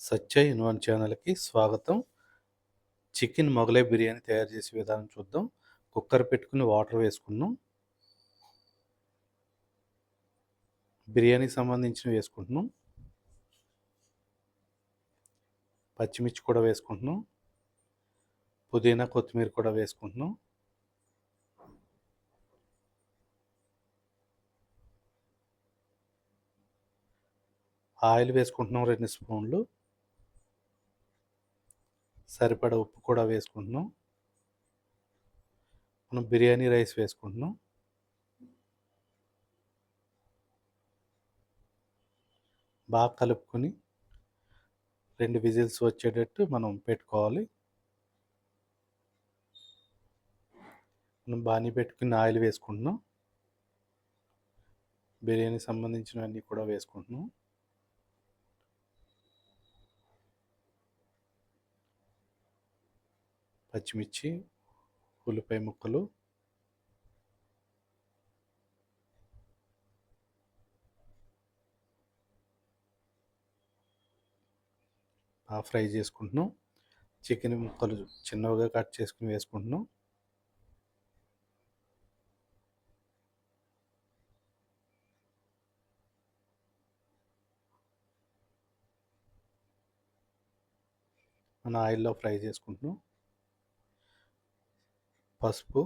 సత్య ఇన్వన్ ఛానల్‌కి స్వాగతం. చికెన్ మొగలై బిర్యానీ తయారు చేసే విధానం చూద్దాం. కుక్కర్ పెట్టుకుని వాటర్ వేసుకున్నాం. బిర్యానీకి సంబంధించినవి వేసుకుంటున్నాం. పచ్చిమిర్చి కూడా వేసుకుంటున్నాం. పుదీనా, కొత్తిమీర కూడా వేసుకుంటున్నాం. ఆయిల్ వేసుకుంటున్నాం రెండు స్పూన్లు. సరిపడా ఉప్పు కూడా వేసుకుంటున్నాం. మనం బిర్యానీ రైస్ వేసుకుంటున్నాం. బాగా కలుపుకొని రెండు విజిల్స్ వచ్చేటట్టు మనం పెట్టుకోవాలి. మనం బాణీ పెట్టుకుని ఆయిల్ వేసుకుంటున్నాం. బిర్యానీ సంబంధించినవన్నీ కూడా వేసుకుంటున్నాం. పచ్చిమిర్చి, ఉల్లిపాయ ముక్కలు బాగా ఫ్రై చేసుకుంటున్నాం. చికెన్ ముక్కలు చిన్నవిగా కట్ చేసుకుని వేసుకుంటున్నాం. మన ఆయిల్‌లో ఫ్రై చేసుకుంటున్నాం. పసుపు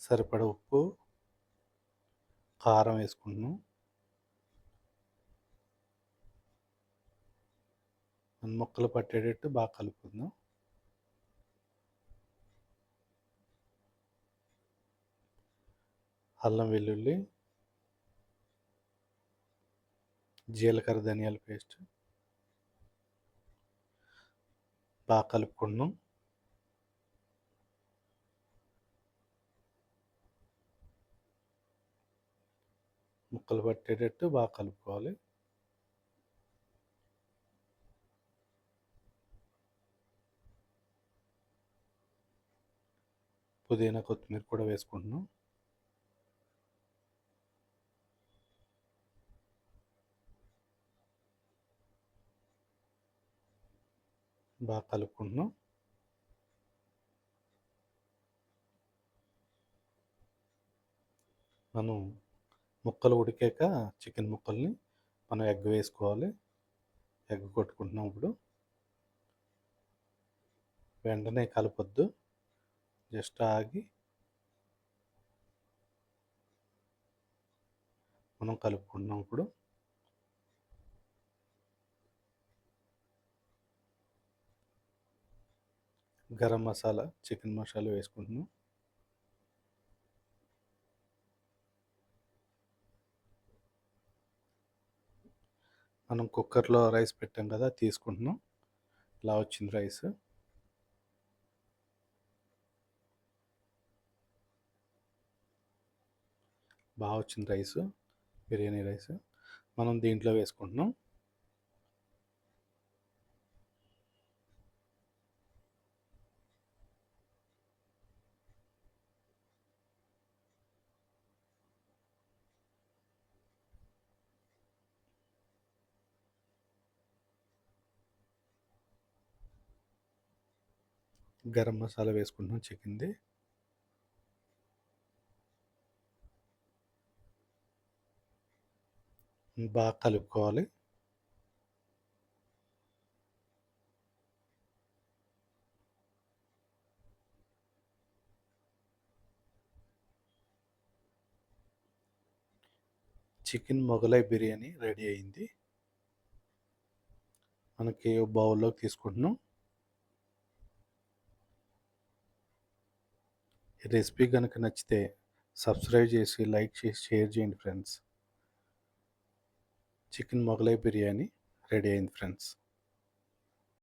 సరిపడ ఉప్పు, కారం వేసుకుంటున్నాం. ముక్కలు పట్టేటట్టు బాగా కలుపుకుందాం. అల్లం వెల్లుల్లి జీలకర్ర ధనియాల పేస్ట్ బాగా కలుపుకుంటున్నాం. ముక్కలు పట్టేటట్టు బాగా కలుపుకోవాలి. పుదీనా, కొత్తిమీర కూడా వేసుకుంటున్నాం. బాగా కలుపుకుంటున్నాం. మనం ముక్కలు ఉడికాక చికెన్ ముక్కల్ని మనం ఎగ్ వేసుకోవాలి. ఎగ్ కొట్టుకుంటున్నాం ఇప్పుడు. వెంటనే కలపొద్దు. జస్ట్ ఆగి మనం కలుపుకుంటున్నాం ఇప్పుడు. గరం మసాలా, చికెన్ మసాలా వేసుకుంటున్నాం. మనం కుక్కర్‌లో రైస్ పెట్టాం కదా! తీసుకుంటున్నాం. ఇలా వచ్చింది రైస్. బాగా వచ్చింది రైస్. బిర్యానీ రైస్. మనం దీంట్లో వేసుకుంటున్నాం. గరం మసాలా వేసుకుంటున్నాం చికెన్‌ది. బాగా కలుపుకోవాలి. చికెన్ మొగలై బిర్యానీ రెడీ అయింది. మనకి బౌల్‌లోకి తీసుకుంటున్నాం. రెసిపీ కనుక నచ్చితే సబ్స్క్రైబ్ చేసి, లైక్ చేసి, షేర్ చేయండి friends. Chicken Mughlai biryani ready అయింది ఫ్రెండ్స్.